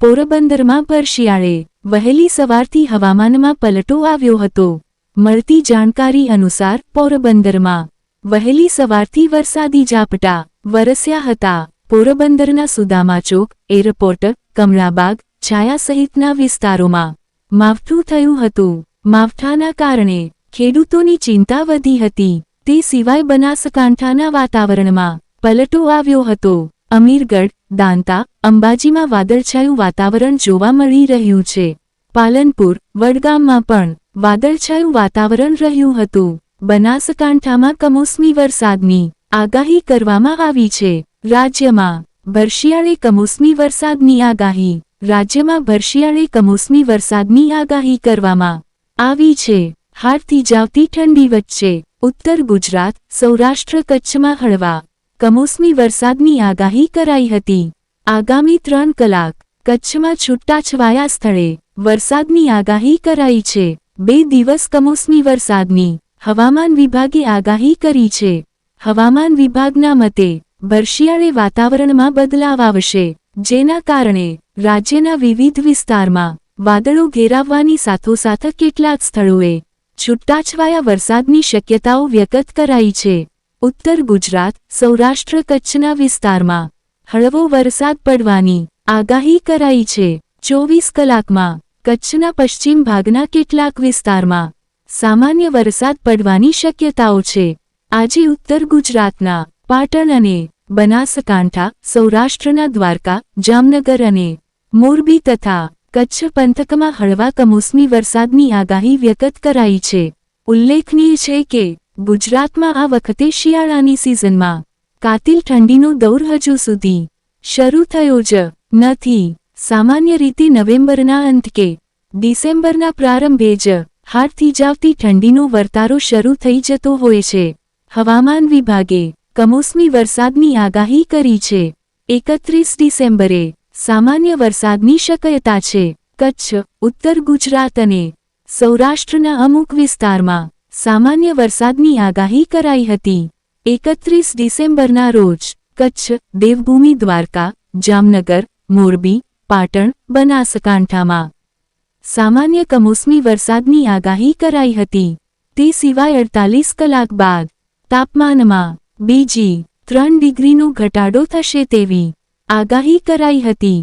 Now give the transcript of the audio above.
પોરબંદરમાં પર શિયાળે વહેલી સવારથી હવામાનમાં પલટો આવ્યો હતો. મળતી જાણકારી અનુસાર પોરબંદરમાં વહેલી સવારથી વરસાદી ઝાપટા વરસ્યા હતા. પોરબંદરના સુદામા ચોક, એરપોર્ટ, કમળાબાગ, છાયા સહિતના વિસ્તારોમાં માવઠું થયું હતું. માવઠાના કારણે ખેડૂતોની ચિંતા વધી હતી. તે સિવાય બનાસકાંઠાના વાતાવરણમાં પલટો આવ્યો હતો. અમીરગઢ, દાંતા, અંબાજીમાં વાદળછાયું વાતાવરણ જોવા મળી રહ્યું છે. પાલનપુર, વડગામમાં પણ વાદળછાયું વાતાવરણ રહ્યું હતું. બનાસકાંઠામાં કમોસમી વરસાદની આગાહી કરવામાં આવી છે. રાજ્યમાં ભરશિયાળે કમોસમી વરસાદની આગાહી, રાજ્યમાં ભરશિયાળે કમોસમી વરસાદની આગાહી કરવામાં આવી છે. હાડથી જાવતી ઠંડી વચ્ચે ઉત્તર ગુજરાત, સૌરાષ્ટ્ર કચ્છમાં હળવા કમોસમી વરસાદની આગાહી કરાઈ હતી. આગામી ત્રણ કલાક કચ્છમાં છૂટાછવાયા સ્થળે વરસાદની આગાહી કરાઈ છે. બે દિવસ કમોસમી વરસાદની હવામાન વિભાગે આગાહી કરી છે. હવામાન વિભાગના મતે ભરશિયાળે વાતાવરણમાં બદલાવ આવશે, જેના કારણે રાજ્યના વિવિધ વિસ્તારમાં વાદળો ઘેરાવવાની સાથોસાથ કેટલાક સ્થળોએ છૂટાછવાયા વરસાદની શક્યતાઓ વ્યક્ત કરાઈ છે. ઉત્તર ગુજરાત, સૌરાષ્ટ્ર કચ્છના વિસ્તારમાં. હળવો વરસાદ પડવાની આગાહી કરાઈ છે. ચોવીસ કલાકમાં કચ્છના પશ્ચિમ ભાગના કેટલાક વિસ્તારમાં સામાન્ય વરસાદ પડવાની શક્યતાઓ છે. આજે ઉત્તર ગુજરાતના પાટણ અને બનાસકાંઠા, સૌરાષ્ટ્રના દ્વારકા, જામનગર અને મોરબી તથા કચ્છ પંથકમાં હળવા કમોસમી વરસાદની આગાહી વ્યક્ત કરાઈ છે. ઉલ્લેખનીય છે કે ગુજરાતમાં આ વખતે શિયાળાની સિઝનમાં કાતિલ ઠંડીનો દૌર હજુ સુધી શરૂ થયો જ નથી. સામાન્ય રીતે નવેમ્બરના અંત કે ડિસેમ્બરના પ્રારંભે જ હારથી જાવતી ઠંડીનો વર્તારો શરૂ થઈ જતો હોય છે. હવામાન વિભાગે કમોસમી વરસાદની આગાહી કરી છે. એકત્રીસ ડિસેમ્બરે સામાન્ય વરસાદની શક્યતા છે. કચ્છ, ઉત્તર ગુજરાત અને સૌરાષ્ટ્રના અમુક વિસ્તારમાં સામાન્ય વરસાદની આગાહી કરાઈ હતી. એકત્રીસ ડિસેમ્બરના રોજ કચ્છ, દેવભૂમિ, દ્વારકા, જામનગર, મોરબી, પાટણ, બનાસકાંઠામાં સામાન્ય કમોસમી વરસાદની આગાહી કરાઈ હતી. તે સિવાય અડતાલીસ કલાક બાદ તાપમાનમાં બીજી ત્રણ ડિગ્રીનો ઘટાડો થશે તેવી આગાહી કરાઈ હતી.